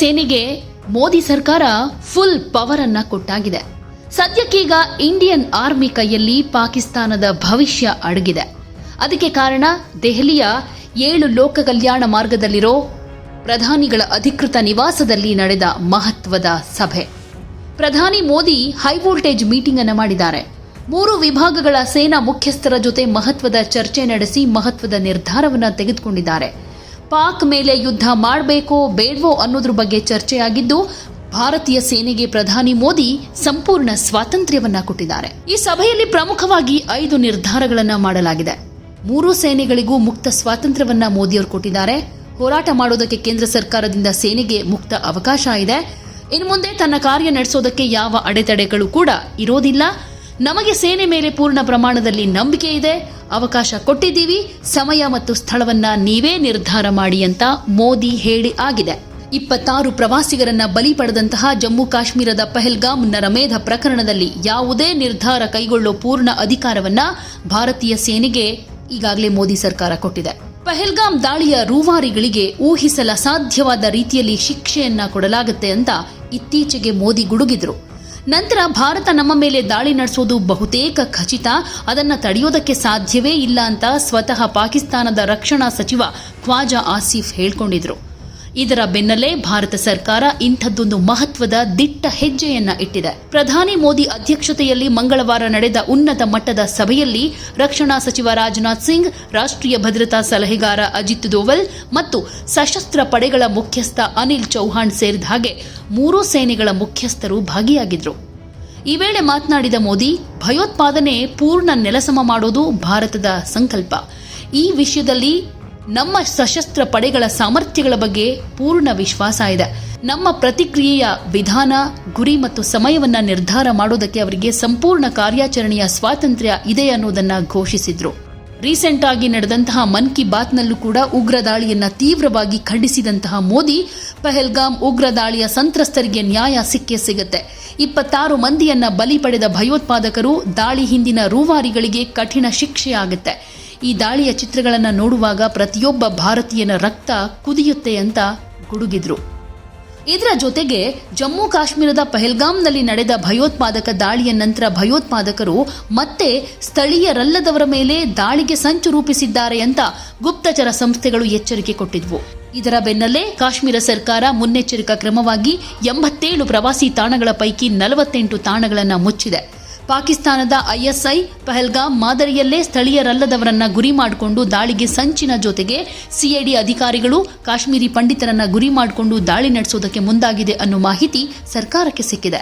ಸೇನೆಗೆ ಮೋದಿ ಸರ್ಕಾರ full power ಅನ್ನ ಕೊಟ್ಟಾಗಿದೆ. ಸದ್ಯಕ್ಕೀಗ ಇಂಡಿಯನ್ ಆರ್ಮಿ ಕೈಯಲ್ಲಿ ಪಾಕಿಸ್ತಾನದ ಭವಿಷ್ಯ ಅಡಗಿದೆ. ಅದಕ್ಕೆ ಕಾರಣ ದೆಹಲಿಯ ಏಳು ಲೋಕ ಕಲ್ಯಾಣ ಮಾರ್ಗದಲ್ಲಿರೋ ಪ್ರಧಾನಿಗಳ ಅಧಿಕೃತ ನಿವಾಸದಲ್ಲಿ ನಡೆದ ಮಹತ್ವದ ಸಭೆ. ಪ್ರಧಾನಿ ಮೋದಿ ಹೈ ವೋಲ್ಟೇಜ್ ಮೀಟಿಂಗ್ ಅನ್ನು ಮಾಡಿದ್ದಾರೆ. ಮೂರು ವಿಭಾಗಗಳ ಸೇನಾ ಮುಖ್ಯಸ್ಥರ ಜೊತೆ ಮಹತ್ವದ ಚರ್ಚೆ ನಡೆಸಿ ಮಹತ್ವದ ನಿರ್ಧಾರವನ್ನು ತೆಗೆದುಕೊಂಡಿದ್ದಾರೆ. ಪಾಕ್ ಮೇಲೆ ಯುದ್ಧ ಮಾಡಬೇಕೋ ಬೇಡವೋ ಅನ್ನೋದ್ರ ಬಗ್ಗೆ ಚರ್ಚೆಯಾಗಿದ್ದು, ಭಾರತೀಯ ಸೇನೆಗೆ ಪ್ರಧಾನಿ ಮೋದಿ ಸಂಪೂರ್ಣ ಸ್ವಾತಂತ್ರ್ಯವನ್ನ ಕೊಟ್ಟಿದ್ದಾರೆ. ಈ ಸಭೆಯಲ್ಲಿ ಪ್ರಮುಖವಾಗಿ ಐದು ನಿರ್ಧಾರಗಳನ್ನ ಮಾಡಲಾಗಿದೆ. ಮೂರು ಸೇನೆಗಳಿಗೂ ಮುಕ್ತ ಸ್ವಾತಂತ್ರ್ಯವನ್ನ ಮೋದಿಯವರು ಕೊಟ್ಟಿದ್ದಾರೆ. ಹೋರಾಟ ಮಾಡೋದಕ್ಕೆ ಕೇಂದ್ರ ಸರ್ಕಾರದಿಂದ ಸೇನೆಗೆ ಮುಕ್ತ ಅವಕಾಶ ಇದೆ. ಇನ್ನು ಮುಂದೆ ತನ್ನ ಕಾರ್ಯ ನಡೆಸೋದಕ್ಕೆ ಯಾವ ಅಡೆತಡೆಗಳು ಕೂಡ ಇರೋದಿಲ್ಲ. ನಮಗೆ ಸೇನೆ ಮೇಲೆ ಪೂರ್ಣ ಪ್ರಮಾಣದಲ್ಲಿ ನಂಬಿಕೆ ಇದೆ. ಅವಕಾಶ ಕೊಟ್ಟಿದ್ದೀವಿ. ಸಮಯ ಮತ್ತು ಸ್ಥಳವನ್ನ ನೀವೇ ನಿರ್ಧಾರ ಮಾಡಿ ಅಂತ ಮೋದಿ ಹೇಳಿ ಆಗಿದೆ. ಇಪ್ಪತ್ತಾರು ಪ್ರವಾಸಿಗರನ್ನ ಬಲಿ ಪಡೆದಂತಹ ಜಮ್ಮು ಕಾಶ್ಮೀರದ ಪಹಲ್ಗಾಮ್ ನರಮೇಧ ಪ್ರಕರಣದಲ್ಲಿ ಯಾವುದೇ ನಿರ್ಧಾರ ಕೈಗೊಳ್ಳೋ ಪೂರ್ಣ ಅಧಿಕಾರವನ್ನ ಭಾರತೀಯ ಸೇನೆಗೆ ಈಗಾಗಲೇ ಮೋದಿ ಸರ್ಕಾರ ಕೊಟ್ಟಿದೆ. ಪಹಲ್ಗಾಮ್ ದಾಳಿಯ ರೂವಾರಿಗಳಿಗೆ ಊಹಿಸಲ ಸಾಧ್ಯವಾದ ರೀತಿಯಲ್ಲಿ ಶಿಕ್ಷೆಯನ್ನ ಕೊಡಲಾಗುತ್ತೆ ಅಂತ ಇತ್ತೀಚೆಗೆ ಮೋದಿ ಗುಡುಗಿದ್ರು. ನಂತರ ಭಾರತ ನಮ್ಮ ಮೇಲೆ ದಾಳಿ ನಡೆಸೋದು ಬಹುತೇಕ ಖಚಿತ. ಅದನ್ನು ತಡೆಯೋದಕ್ಕೆ ಸಾಧ್ಯವೇ ಇಲ್ಲ ಅಂತ ಸ್ವತಃ ಪಾಕಿಸ್ತಾನದ ರಕ್ಷಣಾ ಸಚಿವ ಖ್ವಾಜಾ ಆಸಿಫ್ ಹೇಳ್ಕೊಂಡಿದ್ರು. ಇದರ ಬೆನ್ನಲ್ಲೇ ಭಾರತ ಸರ್ಕಾರ ಇಂಥದ್ದೊಂದು ಮಹತ್ವದ ದಿಟ್ಟ ಹೆಜ್ಜೆಯನ್ನ ಇಟ್ಟಿದೆ. ಪ್ರಧಾನಿ ಮೋದಿ ಅಧ್ಯಕ್ಷತೆಯಲ್ಲಿ ಮಂಗಳವಾರ ನಡೆದ ಉನ್ನತ ಮಟ್ಟದ ಸಭೆಯಲ್ಲಿ ರಕ್ಷಣಾ ಸಚಿವ ರಾಜನಾಥ್ ಸಿಂಗ್, ರಾಷ್ಟ್ರೀಯ ಭದ್ರತಾ ಸಲಹೆಗಾರ ಅಜಿತ್ ದೋವಲ್ ಮತ್ತು ಸಶಸ್ತ್ರ ಪಡೆಗಳ ಮುಖ್ಯಸ್ಥ ಅನಿಲ್ ಚೌಹಾಣ್ ಸೇರಿದ ಹಾಗೆ ಮೂರೂ ಸೇನೆಗಳ ಮುಖ್ಯಸ್ಥರು ಭಾಗಿಯಾಗಿದ್ರು. ಈ ವೇಳೆ ಮಾತನಾಡಿದ ಮೋದಿ, ಭಯೋತ್ಪಾದನೆ ಪೂರ್ಣ ನೆಲಸಮ ಮಾಡೋದು ಭಾರತದ ಸಂಕಲ್ಪ. ಈ ವಿಷಯದಲ್ಲಿ ನಮ್ಮ ಸಶಸ್ತ್ರ ಪಡೆಗಳ ಸಾಮರ್ಥ್ಯಗಳ ಬಗ್ಗೆ ಪೂರ್ಣ ವಿಶ್ವಾಸ ಇದೆ. ನಮ್ಮ ಪ್ರತಿಕ್ರಿಯೆಯ ವಿಧಾನ, ಗುರಿ ಮತ್ತು ಸಮಯವನ್ನು ನಿರ್ಧಾರ ಮಾಡೋದಕ್ಕೆ ಅವರಿಗೆ ಸಂಪೂರ್ಣ ಕಾರ್ಯಾಚರಣೆಯ ಸ್ವಾತಂತ್ರ್ಯ ಇದೆ ಅನ್ನೋದನ್ನು ಘೋಷಿಸಿದ್ರು. ರೀಸೆಂಟ್ ಆಗಿ ನಡೆದಂತಹ ಮನ್ ಕಿ ಬಾತ್ನಲ್ಲೂ ಕೂಡ ಉಗ್ರ ದಾಳಿಯನ್ನು ತೀವ್ರವಾಗಿ ಖಂಡಿಸಿದಂತಹ ಮೋದಿ, ಪಹಲ್ಗಾಮ್ ಉಗ್ರ ದಾಳಿಯ ಸಂತ್ರಸ್ತರಿಗೆ ನ್ಯಾಯ ಸಿಕ್ಕೇ ಸಿಗುತ್ತೆ. ಇಪ್ಪತ್ತಾರು ಮಂದಿಯನ್ನ ಬಲಿ ಪಡೆದ ಭಯೋತ್ಪಾದಕರು ದಾಳಿ ಹಿಂದಿನ ರೂವಾರಿಗಳಿಗೆ ಕಠಿಣ ಶಿಕ್ಷೆಯಾಗುತ್ತೆ. ಈ ದಾಳಿಯ ಚಿತ್ರಗಳನ್ನು ನೋಡುವಾಗ ಪ್ರತಿಯೊಬ್ಬ ಭಾರತೀಯನ ರಕ್ತ ಕುದಿಯುತ್ತೆ ಅಂತ ಗುಡುಗಿದ್ರು. ಇದರ ಜೊತೆಗೆ ಜಮ್ಮು ಕಾಶ್ಮೀರದ ಪಹಲ್ಗಾಮ್ನಲ್ಲಿ ನಡೆದ ಭಯೋತ್ಪಾದಕ ದಾಳಿಯ ನಂತರ ಭಯೋತ್ಪಾದಕರು ಮತ್ತೆ ಸ್ಥಳೀಯರಲ್ಲದವರ ಮೇಲೆ ದಾಳಿಗೆ ಸಂಚು ರೂಪಿಸಿದ್ದಾರೆ ಅಂತ ಗುಪ್ತಚರ ಸಂಸ್ಥೆಗಳು ಎಚ್ಚರಿಕೆ ಕೊಟ್ಟಿದ್ವು. ಇದರ ಬೆನ್ನಲ್ಲೇ ಕಾಶ್ಮೀರ ಸರ್ಕಾರ ಮುನ್ನೆಚ್ಚರಿಕಾ ಕ್ರಮವಾಗಿ ಎಂಬತ್ತೇಳು ಪ್ರವಾಸಿ ತಾಣಗಳ ಪೈಕಿ ನಲವತ್ತೆಂಟು ತಾಣಗಳನ್ನು ಮುಚ್ಚಿದೆ. ಪಾಕಿಸ್ತಾನದ ಐಎಸ್ಐ ಪಹಲ್ಗಾಮ್ ಮಾದರಿಯಲ್ಲೇ ಸ್ಥಳೀಯರಲ್ಲದವರನ್ನ ಗುರಿ ಮಾಡಿಕೊಂಡು ದಾಳಿಗೆ ಸಂಚಿನ ಜೊತೆಗೆ ಸಿಐಡಿ ಅಧಿಕಾರಿಗಳು ಕಾಶ್ಮೀರಿ ಪಂಡಿತರನ್ನ ಗುರಿ ಮಾಡಿಕೊಂಡು ದಾಳಿ ನಡೆಸೋದಕ್ಕೆ ಮುಂದಾಗಿದೆ ಅನ್ನೋ ಮಾಹಿತಿ ಸರ್ಕಾರಕ್ಕೆ ಸಿಕ್ಕಿದೆ.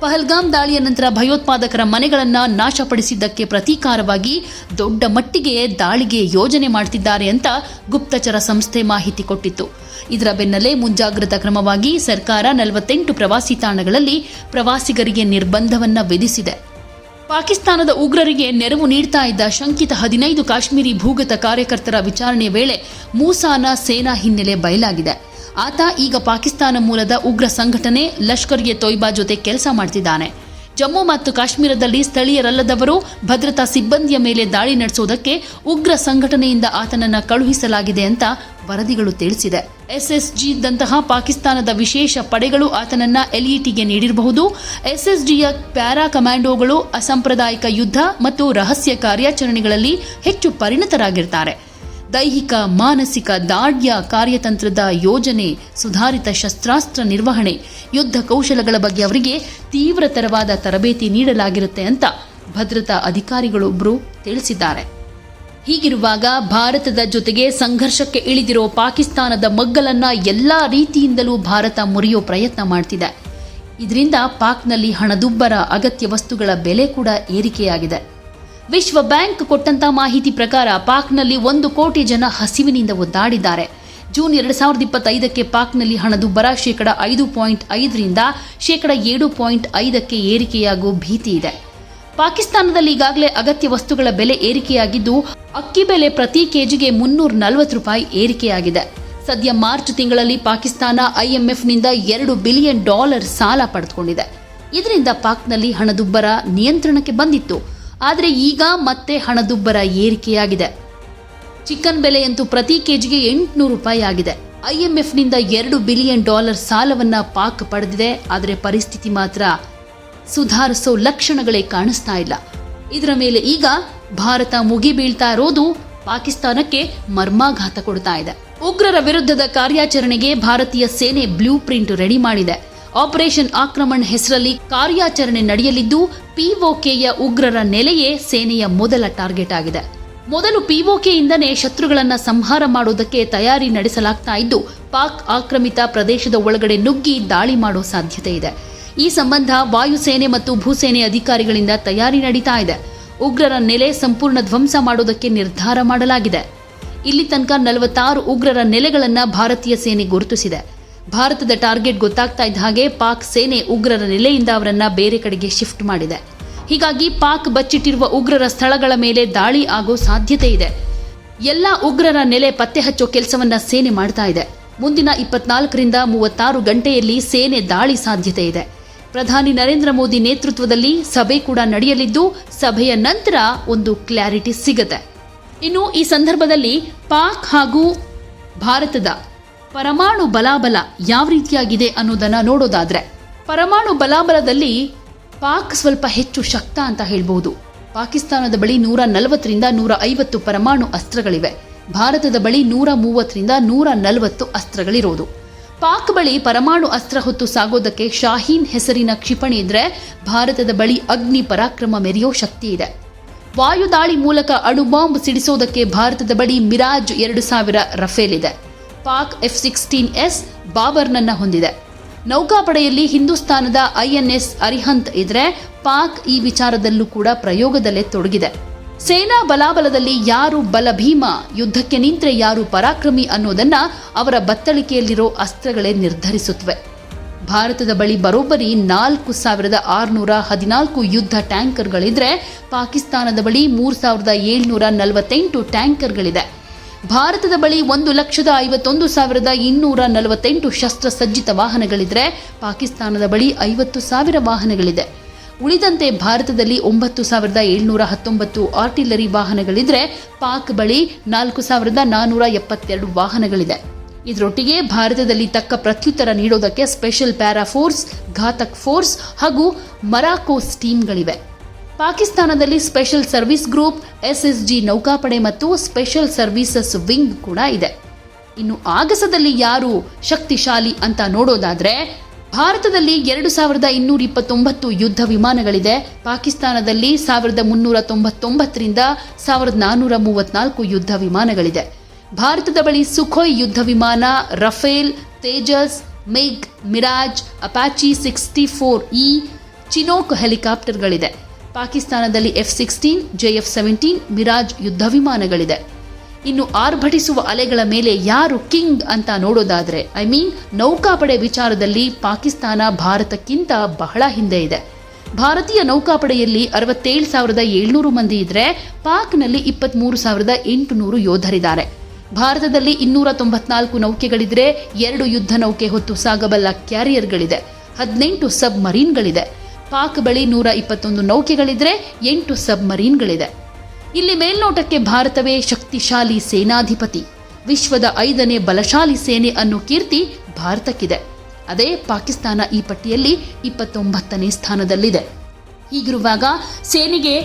ಪಹಲ್ಗಾಮ್ ದಾಳಿಯ ನಂತರ ಭಯೋತ್ಪಾದಕರ ಮನೆಗಳನ್ನು ನಾಶಪಡಿಸಿದ್ದಕ್ಕೆ ಪ್ರತೀಕಾರವಾಗಿ ದೊಡ್ಡ ಮಟ್ಟಿಗೆ ದಾಳಿಗೆ ಯೋಜನೆ ಮಾಡ್ತಿದ್ದಾರೆ ಅಂತ ಗುಪ್ತಚರ ಸಂಸ್ಥೆ ಮಾಹಿತಿ ಕೊಟ್ಟಿತ್ತು. ಇದರ ಬೆನ್ನಲ್ಲೇ ಮುಂಜಾಗ್ರತಾ ಕ್ರಮವಾಗಿ ಸರ್ಕಾರ ನಲವತ್ತೆಂಟು ಪ್ರವಾಸಿ ತಾಣಗಳಲ್ಲಿ ಪ್ರವಾಸಿಗರಿಗೆ ನಿರ್ಬಂಧವನ್ನು ವಿಧಿಸಿದೆ. ಪಾಕಿಸ್ತಾನದ ಉಗ್ರರಿಗೆ ನೆರವು ನೀಡ್ತಾ ಇದ್ದ ಶಂಕಿತ ಹದಿನೈದು ಕಾಶ್ಮೀರಿ ಭೂಗತ ಕಾರ್ಯಕರ್ತರ ವಿಚಾರಣೆ ವೇಳೆ ಮೂಸಾನ ಸೇನಾ ಹಿನ್ನೆಲೆ ಬಯಲಾಗಿದೆ. ಆತ ಈಗ ಪಾಕಿಸ್ತಾನ ಮೂಲದ ಉಗ್ರ ಸಂಘಟನೆ ಲಷ್ಕರ್ ಎ ತೊಯ್ಬಾ ಜೊತೆ ಕೆಲಸ ಮಾಡ್ತಿದ್ದಾನೆ. ಜಮ್ಮು ಮತ್ತು ಕಾಶ್ಮೀರದಲ್ಲಿ ಸ್ಥಳೀಯರಲ್ಲದವರು ಭದ್ರತಾ ಸಿಬ್ಬಂದಿಯ ಮೇಲೆ ದಾಳಿ ನಡೆಸೋದಕ್ಕೆ ಉಗ್ರ ಸಂಘಟನೆಯಿಂದ ಆತನನ್ನು ಕಳುಹಿಸಲಾಗಿದೆ ಅಂತ ವರದಿಗಳು ತಿಳಿಸಿದೆ. ಎಸ್ಎಸ್ಜಿ ದಂತಹ ಪಾಕಿಸ್ತಾನದ ವಿಶೇಷ ಪಡೆಗಳು ಆತನನ್ನ ಎಲ್ಇಟಿಗೆ ನೀಡಿರಬಹುದು. ಎಸ್ಎಸ್ಜಿಯ ಪ್ಯಾರಾ ಕಮಾಂಡೋಗಳು ಅಸಾಂಪ್ರದಾಯಿಕ ಯುದ್ಧ ಮತ್ತು ರಹಸ್ಯ ಕಾರ್ಯಾಚರಣೆಗಳಲ್ಲಿ ಹೆಚ್ಚು ಪರಿಣತರಾಗಿರ್ತಾರೆ. ದೈಹಿಕ, ಮಾನಸಿಕ ದಾಢ್ಯ ಕಾರ್ಯತಂತ್ರದ ಯೋಜನೆ, ಸುಧಾರಿತ ಶಸ್ತ್ರಾಸ್ತ್ರ ನಿರ್ವಹಣೆ, ಯುದ್ಧ ಕೌಶಲಗಳ ಬಗ್ಗೆ ಅವರಿಗೆ ತೀವ್ರತರವಾದ ತರಬೇತಿ ನೀಡಲಾಗಿರುತ್ತೆ ಅಂತ ಭದ್ರತಾ ಅಧಿಕಾರಿಗಳೊಬ್ಬರು ತಿಳಿಸಿದ್ದಾರೆ. ಹೀಗಿರುವಾಗ ಭಾರತದ ಜೊತೆಗೆ ಸಂಘರ್ಷಕ್ಕೆ ಇಳಿದಿರೋ ಪಾಕಿಸ್ತಾನದ ಮಗ್ಗಲನ್ನ ಎಲ್ಲಾ ರೀತಿಯಿಂದಲೂ ಭಾರತ ಮುರಿಯೋ ಪ್ರಯತ್ನ ಮಾಡ್ತಿದೆ. ಇದರಿಂದ ಪಾಕ್ನಲ್ಲಿ ಹಣದುಬ್ಬರ, ಅಗತ್ಯ ವಸ್ತುಗಳ ಬೆಲೆ ಕೂಡ ಏರಿಕೆಯಾಗಿದೆ. ವಿಶ್ವ ಬ್ಯಾಂಕ್ ಕೊಟ್ಟಂತ ಮಾಹಿತಿ ಪ್ರಕಾರ ಪಾಕ್ನಲ್ಲಿ ಒಂದು ಕೋಟಿ ಜನ ಹಸಿವಿನಿಂದ ಒದ್ದಾಡಿದ್ದಾರೆ. ಜೂನ್ ಎರಡು ಸಾವಿರದ ಇಪ್ಪತ್ತೈದಕ್ಕೆ ಪಾಕ್ನಲ್ಲಿ ಹಣದುಬ್ಬರ ಶೇಕಡ ಐದು ಪಾಯಿಂಟ್ ಐದರಿಂದ ಶೇಕಡ ಏಳು ಪಾಯಿಂಟ್ ಐದಕ್ಕೆ ಏರಿಕೆಯಾಗುವ ಭೀತಿ ಇದೆ. ಪಾಕಿಸ್ತಾನದಲ್ಲಿ ಈಗಾಗಲೇ ಅಗತ್ಯ ವಸ್ತುಗಳ ಬೆಲೆ ಏರಿಕೆಯಾಗಿದ್ದು, ಅಕ್ಕಿ ಬೆಲೆ ಪ್ರತಿ ಕೆಜಿಗೆ ಮುನ್ನೂರ ನಲವತ್ತು ರೂಪಾಯಿ ಏರಿಕೆಯಾಗಿದೆ. ಸದ್ಯ ಮಾರ್ಚ್ ತಿಂಗಳಲ್ಲಿ ಪಾಕಿಸ್ತಾನ ಐಎಂಎಫ್ನಿಂದ ಎರಡು ಬಿಲಿಯನ್ ಡಾಲರ್ ಸಾಲ ಪಡೆದುಕೊಂಡಿದೆ. ಇದರಿಂದ ಪಾಕ್ನಲ್ಲಿ ಹಣದುಬ್ಬರ ನಿಯಂತ್ರಣಕ್ಕೆ ಬಂದಿತ್ತು. ಆದರೆ ಈಗ ಮತ್ತೆ ಹಣದುಬ್ಬರ ಏರಿಕೆಯಾಗಿದೆ. ಚಿಕನ್ ಬೆಲೆಯಂತೂ ಪ್ರತಿ ಕೆಜಿಗೆ ಎಂಟುನೂರು ರೂಪಾಯಿ ಆಗಿದೆ. ಐಎಂಎಫ್ನಿಂದ ಎರಡು ಬಿಲಿಯನ್ ಡಾಲರ್ ಸಾಲವನ್ನ ಪಾಕ್ ಪಡೆದಿದೆ. ಆದರೆ ಪರಿಸ್ಥಿತಿ ಮಾತ್ರ ಸುಧಾರಿಸೋ ಲಕ್ಷಣಗಳೇ ಕಾಣಿಸ್ತಾ ಇಲ್ಲ. ಇದರ ಮೇಲೆ ಈಗ ಭಾರತ ಮುಗಿ ಬೀಳ್ತಾ ಇರೋದು ಪಾಕಿಸ್ತಾನಕ್ಕೆ ಮರ್ಮಾಘಾತ ಕೊಡ್ತಾ ಇದೆ. ಉಗ್ರರ ವಿರುದ್ಧದ ಕಾರ್ಯಾಚರಣೆಗೆ ಭಾರತೀಯ ಸೇನೆ ಬ್ಲೂ ಪ್ರಿಂಟ್ ರೆಡಿ ಮಾಡಿದೆ. ಆಪರೇಷನ್ ಆಕ್ರಮಣ್ ಹೆಸರಲ್ಲಿ ಕಾರ್ಯಾಚರಣೆ ನಡೆಯಲಿದ್ದು ಪಿಒಕೆಯ ಉಗ್ರರ ನೆಲೆಯೇ ಸೇನೆಯ ಮೊದಲ ಟಾರ್ಗೆಟ್ ಆಗಿದೆ. ಮೊದಲು ಪಿಒಕೆಯಿಂದನೇ ಶತ್ರುಗಳನ್ನ ಸಂಹಾರ ಮಾಡುವುದಕ್ಕೆ ತಯಾರಿ ನಡೆಸಲಾಗ್ತಾ ಇದ್ದು, ಪಾಕ್ ಆಕ್ರಮಿತ ಪ್ರದೇಶದ ಒಳಗಡೆ ನುಗ್ಗಿ ದಾಳಿ ಮಾಡೋ ಸಾಧ್ಯತೆ ಇದೆ. ಈ ಸಂಬಂಧ ವಾಯುಸೇನೆ ಮತ್ತು ಭೂಸೇನೆ ಅಧಿಕಾರಿಗಳಿಂದ ತಯಾರಿ ನಡೀತಾ ಇದೆ. ಉಗ್ರರ ನೆಲೆ ಸಂಪೂರ್ಣ ಧ್ವಂಸ ಮಾಡೋದಕ್ಕೆ ನಿರ್ಧಾರ ಮಾಡಲಾಗಿದೆ. ಇಲ್ಲಿ ತನಕ ನಲವತ್ತಾರು ಉಗ್ರರ ನೆಲೆಗಳನ್ನು ಭಾರತೀಯ ಸೇನೆ ಗುರುತಿಸಿದೆ. ಭಾರತದ ಟಾರ್ಗೆಟ್ ಗೊತ್ತಾಗ್ತಾ ಇದ್ದ ಹಾಗೆ ಪಾಕ್ ಸೇನೆ ಉಗ್ರರ ನೆಲೆಯಿಂದ ಅವರನ್ನ ಬೇರೆ ಕಡೆಗೆ ಶಿಫ್ಟ್ ಮಾಡಿದೆ. ಹೀಗಾಗಿ ಪಾಕ್ ಬಚ್ಚಿಟ್ಟಿರುವ ಉಗ್ರರ ಸ್ಥಳಗಳ ಮೇಲೆ ದಾಳಿ ಆಗೋ ಸಾಧ್ಯತೆ ಇದೆ. ಎಲ್ಲ ಉಗ್ರರ ನೆಲೆ ಪತ್ತೆ ಹಚ್ಚೋ ಕೆಲಸವನ್ನ ಸೇನೆ ಮಾಡ್ತಾ ಇದೆ. ಮುಂದಿನ ಇಪ್ಪತ್ನಾಲ್ಕರಿಂದ ಮೂವತ್ತಾರು ಗಂಟೆಯಲ್ಲಿ ಸೇನೆ ದಾಳಿ ಸಾಧ್ಯತೆ ಇದೆ. ಪ್ರಧಾನಿ ನರೇಂದ್ರ ಮೋದಿ ನೇತೃತ್ವದಲ್ಲಿ ಸಭೆ ಕೂಡ ನಡೆಯಲಿದ್ದು, ಸಭೆಯ ನಂತರ ಒಂದು ಕ್ಲಾರಿಟಿ ಸಿಗತ್ತೆ. ಇನ್ನು ಈ ಸಂದರ್ಭದಲ್ಲಿ ಪಾಕ್ ಹಾಗೂ ಭಾರತದ ಪರಮಾಣು ಬಲಾಬಲ ಯಾವ ರೀತಿಯಾಗಿದೆ ಅನ್ನೋದನ್ನ ನೋಡೋದಾದ್ರೆ, ಪರಮಾಣು ಬಲಾಬಲದಲ್ಲಿ ಪಾಕ್ ಸ್ವಲ್ಪ ಹೆಚ್ಚು ಶಕ್ತ ಅಂತ ಹೇಳ್ಬೋದು. ಪಾಕಿಸ್ತಾನದ ಬಳಿ ನೂರ ನಲವತ್ತರಿಂದ ನೂರ ಐವತ್ತು ಪರಮಾಣು ಅಸ್ತ್ರಗಳಿವೆ. ಭಾರತದ ಬಳಿ ನೂರ ಮೂವತ್ತರಿಂದ ನೂರ ನಲವತ್ತು ಅಸ್ತ್ರಗಳಿರೋದು. ಪಾಕ್ ಬಳಿ ಪರಮಾಣು ಅಸ್ತ್ರ ಹೊತ್ತು ಸಾಗೋದಕ್ಕೆ ಶಾಹೀನ್ ಹೆಸರಿನ ಕ್ಷಿಪಣಿ ಇದ್ರೆ ಭಾರತದ ಬಳಿ ಅಗ್ನಿ ಪರಾಕ್ರಮ ಮೆರೆಯೋ ಶಕ್ತಿ ಇದೆ. ವಾಯುದಾಳಿ ಮೂಲಕ ಅಣುಬಾಂಬ್ ಸಿಡಿಸೋದಕ್ಕೆ ಭಾರತದ ಬಳಿ ಮಿರಾಜ್ ಎರಡು ಸಾವಿರ ರಫೇಲ್ ಇದೆ. ಪಾಕ್ ಎಫ್ ಸಿಕ್ಸ್ಟೀನ್ ಎಸ್ ಬಾಬರ್ನನ್ನ ಹೊಂದಿದೆ. ನೌಕಾಪಡೆಯಲ್ಲಿ ಹಿಂದೂಸ್ತಾನದ ಐಎನ್ಎಸ್ ಅರಿಹಂತ್ ಇದ್ರೆ ಪಾಕ್ ಈ ವಿಚಾರದಲ್ಲೂ ಕೂಡ ಪ್ರಯೋಗದಲ್ಲೇ ತೊಡಗಿದೆ. ಸೇನಾ ಬಲಾಬಲದಲ್ಲಿ ಯಾರು ಬಲಭೀಮ, ಯುದ್ಧಕ್ಕೆ ನಿಂತರೆ ಯಾರು ಪರಾಕ್ರಮಿ ಅನ್ನೋದನ್ನ ಅವರ ಬತ್ತಳಿಕೆಯಲ್ಲಿರೋ ಅಸ್ತ್ರಗಳೇ ನಿರ್ಧರಿಸುತ್ತವೆ. ಭಾರತದ ಬಳಿ ಬರೋಬ್ಬರಿ ನಾಲ್ಕು ಸಾವಿರದ ಆರುನೂರ ಹದಿನಾಲ್ಕು ಯುದ್ಧ ಟ್ಯಾಂಕರ್ಗಳಿದ್ರೆ ಪಾಕಿಸ್ತಾನದ ಬಳಿ ಮೂರು ಸಾವಿರದ ಏಳ್ನೂರ ನಲವತ್ತೆಂಟು ಟ್ಯಾಂಕರ್ಗಳಿದೆ. ಭಾರತದ ಬಳಿ ಒಂದು ಲಕ್ಷದ ಐವತ್ತೊಂದು ಸಾವಿರದ ಇನ್ನೂರ ನಲವತ್ತೆಂಟು ಶಸ್ತ್ರಸಜ್ಜಿತ ವಾಹನಗಳಿದ್ರೆ ಪಾಕಿಸ್ತಾನದ ಬಳಿ ಐವತ್ತು ಸಾವಿರ ವಾಹನಗಳಿದೆ. ಉಳಿದಂತೆ ಭಾರತದಲ್ಲಿ ಒಂಬತ್ತು ಸಾವಿರದ ಏಳ್ನೂರ ಹತ್ತೊಂಬತ್ತು ಆರ್ಟಿಲರಿ ವಾಹನಗಳಿದ್ರೆ ಪಾಕ್ ಬಳಿ ನಾಲ್ಕು ಸಾವಿರದ ನಾನ್ನೂರ ಎಪ್ಪತ್ತೆರಡು ವಾಹನಗಳಿದೆ. ಇದರೊಟ್ಟಿಗೆ ಭಾರತದಲ್ಲಿ ತಕ್ಕ ಪ್ರತ್ಯುತ್ತರ ನೀಡೋದಕ್ಕೆ special para force Ghatak force ಹಾಗೂ ಮರಾಕೋಸ್ ಟೀಮ್ಗಳಿವೆ ಪಾಕಿಸ್ತಾನದಲ್ಲಿ ಸ್ಪೆಷಲ್ ಸರ್ವಿಸ್ ಗ್ರೂಪ್, ಎಸ್ಎಸ್ಜಿ ನೌಕಾಪಡೆ ಮತ್ತು ಸ್ಪೆಷಲ್ ಸರ್ವೀಸಸ್ ವಿಂಗ್ ಕೂಡ ಇದೆ. ಇನ್ನು ಆಗಸದಲ್ಲಿ ಯಾರು ಶಕ್ತಿಶಾಲಿ ಅಂತ ನೋಡೋದಾದ್ರೆ ಭಾರತದಲ್ಲಿ ಎರಡು ಸಾವಿರದ ಇನ್ನೂರ ಇಪ್ಪತ್ತೊಂಬತ್ತು ಯುದ್ಧ ವಿಮಾನಗಳಿದೆ. ಪಾಕಿಸ್ತಾನದಲ್ಲಿ ಸಾವಿರದ ಮುನ್ನೂರ ತೊಂಬತ್ತೊಂಬತ್ತರಿಂದ ಸಾವಿರದ ನಾನ್ನೂರ ಮೂವತ್ನಾಲ್ಕು ಯುದ್ಧ ವಿಮಾನಗಳಿದೆ. ಭಾರತದ ಬಳಿ ಸುಖೋಯ್ ಯುದ್ಧ ವಿಮಾನ, Rafale, Tejas, MiG, Mirage, Apache sixty four E Chinook ಹೆಲಿಕಾಪ್ಟರ್ಗಳಿದೆ. ಪಾಕಿಸ್ತಾನದಲ್ಲಿ F sixteen JF seventeen, Mirage ಯುದ್ಧ ವಿಮಾನಗಳಿದೆ. ಇನ್ನು ಆರ್ಭಟಿಸುವ ಅಲೆಗಳ ಮೇಲೆ ಯಾರು ಕಿಂಗ್ ಅಂತ ನೋಡೋದಾದ್ರೆ ಐ ಮೀನ್ ನೌಕಾಪಡೆ ವಿಚಾರದಲ್ಲಿ ಪಾಕಿಸ್ತಾನ ಭಾರತಕ್ಕಿಂತ ಬಹಳ ಹಿಂದೆ ಇದೆ. ಭಾರತೀಯ ನೌಕಾಪಡೆಯಲ್ಲಿ ಅರವತ್ತೇಳು ಸಾವಿರದ ಏಳ್ನೂರು ಮಂದಿ ಇದ್ರೆ ಪಾಕ್ನಲ್ಲಿ ಇಪ್ಪತ್ಮೂರು ಸಾವಿರದ ಎಂಟುನೂರು ಯೋಧರಿದ್ದಾರೆ. ಭಾರತದಲ್ಲಿ ಇನ್ನೂರ ತೊಂಬತ್ನಾಲ್ಕು ನೌಕೆಗಳಿದ್ರೆ ಎರಡು ಯುದ್ಧ ನೌಕೆ ಹೊತ್ತು ಸಾಗಬಲ್ಲ ಕ್ಯಾರಿಯರ್ಗಳಿದೆ. ಹದಿನೆಂಟು ಸಬ್ಮರೀನ್ಗಳಿದೆ. ಪಾಕ್ ಬಳಿ ನೂರ ಇಪ್ಪತ್ತೊಂದು ನೌಕೆಗಳಿದ್ರೆ ಎಂಟು ಸಬ್ ಮರೀನ್ಗಳಿದೆ ಇಲ್ಲಿ ಮೇಲ್ನೋಟಕ್ಕೆ ಭಾರತವೇ ಶಕ್ತಿಶಾಲಿ ಸೇನಾಧಿಪತಿ. ವಿಶ್ವದ ಐದನೇ ಬಲಶಾಲಿ ಸೇನೆ ಅನ್ನೋ ಕೀರ್ತಿ ಭಾರತಕ್ಕಿದೆ. ಅದೇ ಪಾಕಿಸ್ತಾನ ಈ ಪಟ್ಟಿಯಲ್ಲಿ ಇಪ್ಪತ್ತೊಂಬತ್ತನೇ ಸ್ಥಾನದಲ್ಲಿದೆ. ಹೀಗಿರುವಾಗ ಸೇನೆಗೆ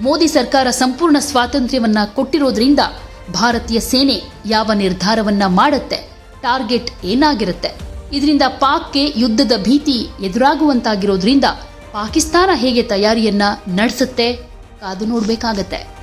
ಮೋದಿ ಸರ್ಕಾರ ಸಂಪೂರ್ಣ ಸ್ವಾತಂತ್ರ್ಯವನ್ನ ಕೊಟ್ಟಿರೋದ್ರಿಂದ ಭಾರತೀಯ ಸೇನೆ ಯಾವ ನಿರ್ಧಾರವನ್ನ ಮಾಡುತ್ತೆ, ಟಾರ್ಗೆಟ್ ಏನಾಗಿರುತ್ತೆ, ಇದರಿಂದ ಪಾಕ್ಗೆ ಯುದ್ಧದ ಭೀತಿ ಎದುರಾಗುವಂತಾಗಿರೋದ್ರಿಂದ ಪಾಕಿಸ್ತಾನ ಹೇಗೆ ತಯಾರಿಯನ್ನ ನಡೆಸುತ್ತೆ ಕಾದು ನೋಡಬೇಕಾಗತ್ತೆ.